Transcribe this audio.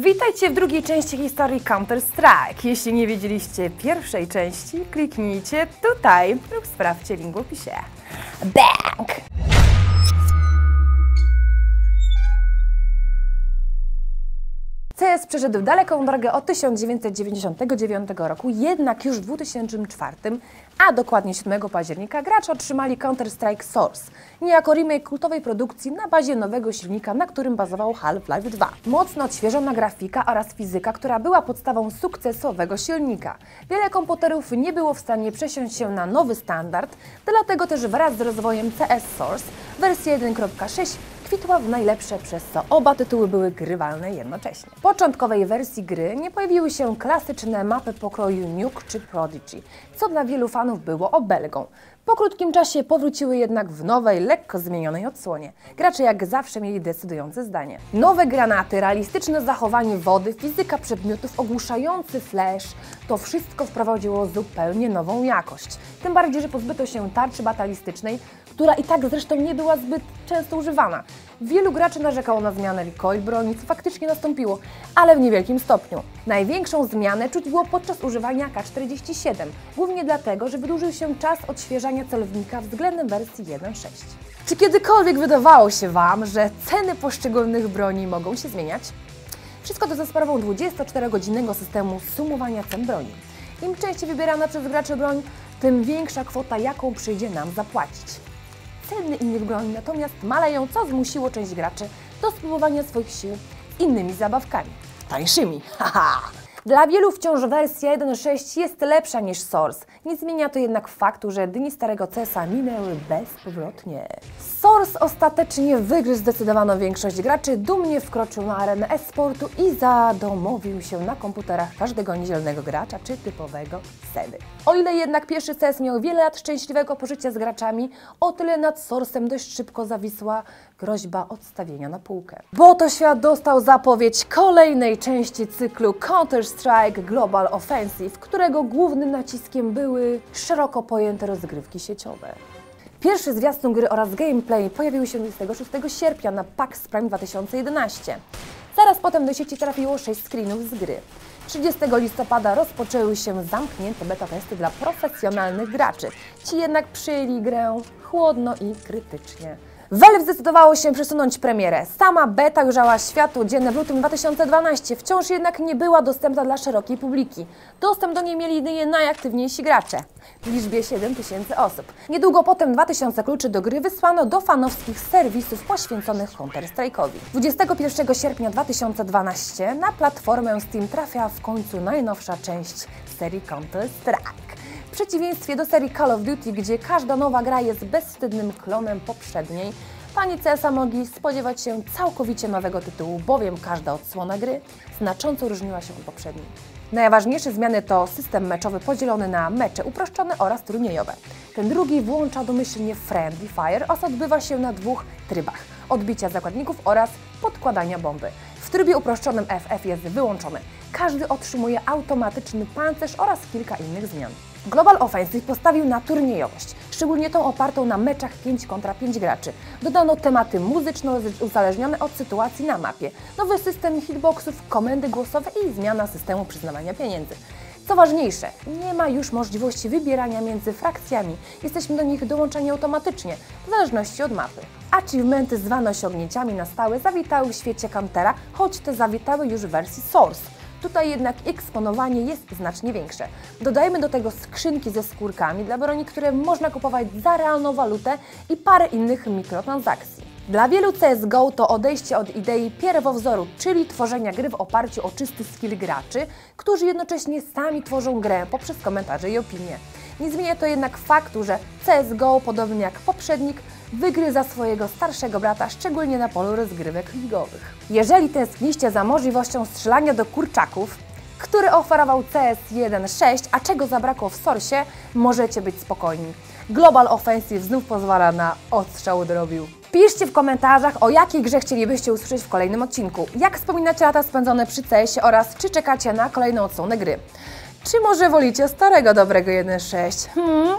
Witajcie w drugiej części historii Counter-Strike. Jeśli nie wiedzieliście pierwszej części, kliknijcie tutaj lub sprawdźcie link w opisie. Bang! CS przeszedł daleką drogę od 1999 roku, jednak już w 2004, a dokładnie 7 października, gracze otrzymali Counter-Strike Source, niejako remake kultowej produkcji na bazie nowego silnika, na którym bazował Half-Life 2. Mocno odświeżona grafika oraz fizyka, która była podstawą sukcesowego silnika. Wiele komputerów nie było w stanie przesiąść się na nowy standard, dlatego też wraz z rozwojem CS Source wersja 1.6 kwitła w najlepsze, przez co oba tytuły były grywalne jednocześnie. W początkowej wersji gry nie pojawiły się klasyczne mapy pokroju Nuke czy Prodigy, co dla wielu fanów było obelgą. Po krótkim czasie powróciły jednak w nowej, lekko zmienionej odsłonie. Gracze jak zawsze mieli decydujące zdanie. Nowe granaty, realistyczne zachowanie wody, fizyka przedmiotów, ogłuszający flash, to wszystko wprowadziło zupełnie nową jakość. Tym bardziej, że pozbyto się tarczy batalistycznej, która i tak zresztą nie była zbyt często używana. Wielu graczy narzekało na zmianę recoil broni, co faktycznie nastąpiło, ale w niewielkim stopniu. Największą zmianę czuć było podczas używania K-47, głównie dlatego, że wydłużył się czas odświeżania celownika względem wersji 1.6. Czy kiedykolwiek wydawało się Wam, że ceny poszczególnych broni mogą się zmieniać? Wszystko to za sprawą 24-godzinnego systemu sumowania cen broni. Im częściej wybierana przez graczy broń, tym większa kwota, jaką przyjdzie nam zapłacić. Ceny innych broni natomiast maleją, co zmusiło część graczy do spróbowania swoich sił innymi zabawkami. Tańszymi, haha! Dla wielu wciąż wersja 1.6 jest lepsza niż Source. Nie zmienia to jednak faktu, że dni starego CESa minęły bezpowrotnie. Source ostatecznie wygryzł zdecydowaną większość graczy, dumnie wkroczył na arenę e-sportu i zadomowił się na komputerach każdego niedzielnego gracza czy typowego sedy. O ile jednak pierwszy CS miał wiele lat szczęśliwego pożycia z graczami, o tyle nad Source'em dość szybko zawisła groźba odstawienia na półkę. Bo to świat dostał zapowiedź kolejnej części cyklu Counter-Strike Global Offensive, którego głównym naciskiem były szeroko pojęte rozgrywki sieciowe. Pierwszy zwiastun gry oraz gameplay pojawiły się 26 sierpnia na PAX Prime 2011. Zaraz potem do sieci trafiło 6 screenów z gry. 30 listopada rozpoczęły się zamknięte beta testy dla profesjonalnych graczy. Ci jednak przyjęli grę chłodno i krytycznie. Valve zdecydowało się przesunąć premierę. Sama beta ujrzała światło dzienne w lutym 2012, wciąż jednak nie była dostępna dla szerokiej publiki. Dostęp do niej mieli jedynie najaktywniejsi gracze, w liczbie 7 tysięcy osób. Niedługo potem 2000 kluczy do gry wysłano do fanowskich serwisów poświęconych Counter-Strike'owi. 21 sierpnia 2012 na platformę Steam trafia w końcu najnowsza część serii Counter-Strike. Przeciwieństwie do serii Call of Duty, gdzie każda nowa gra jest bezwstydnym klonem poprzedniej, fani CS-a mogli spodziewać się całkowicie nowego tytułu, bowiem każda odsłona gry znacząco różniła się od poprzedniej. Najważniejsze zmiany to system meczowy podzielony na mecze uproszczone oraz turniejowe. Ten drugi włącza domyślnie Friendly Fire oraz odbywa się na dwóch trybach – odbicia zakładników oraz podkładania bomby. W trybie uproszczonym FF jest wyłączony. Każdy otrzymuje automatyczny pancerz oraz kilka innych zmian. Global Offensive postawił na turniejowość, szczególnie tą opartą na meczach 5 kontra 5 graczy. Dodano tematy muzyczno uzależnione od sytuacji na mapie, nowy system hitboxów, komendy głosowe i zmiana systemu przyznawania pieniędzy. Co ważniejsze, nie ma już możliwości wybierania między frakcjami. Jesteśmy do nich dołączeni automatycznie, w zależności od mapy. Achievementy zwane osiągnięciami na stałe zawitały w świecie Countera, choć te zawitały już w wersji Source. Tutaj jednak eksponowanie jest znacznie większe. Dodajmy do tego skrzynki ze skórkami dla broni, które można kupować za realną walutę i parę innych mikrotransakcji. Dla wielu CSGO to odejście od idei pierwowzoru, czyli tworzenia gry w oparciu o czysty skill graczy, którzy jednocześnie sami tworzą grę poprzez komentarze i opinie. Nie zmienia to jednak faktu, że CSGO, podobnie jak poprzednik, wygryza swojego starszego brata, szczególnie na polu rozgrywek ligowych. Jeżeli tęskniście za możliwością strzelania do kurczaków, który oferował CS 1.6, a czego zabrakło w Source, możecie być spokojni. Global Offensive znów pozwala na odstrzał drobiu. Piszcie w komentarzach, o jakiej grze chcielibyście usłyszeć w kolejnym odcinku. Jak wspominacie lata spędzone przy CS-ie oraz czy czekacie na kolejną odsłonę gry. Czy może wolicie starego dobrego 1.6? Hmm?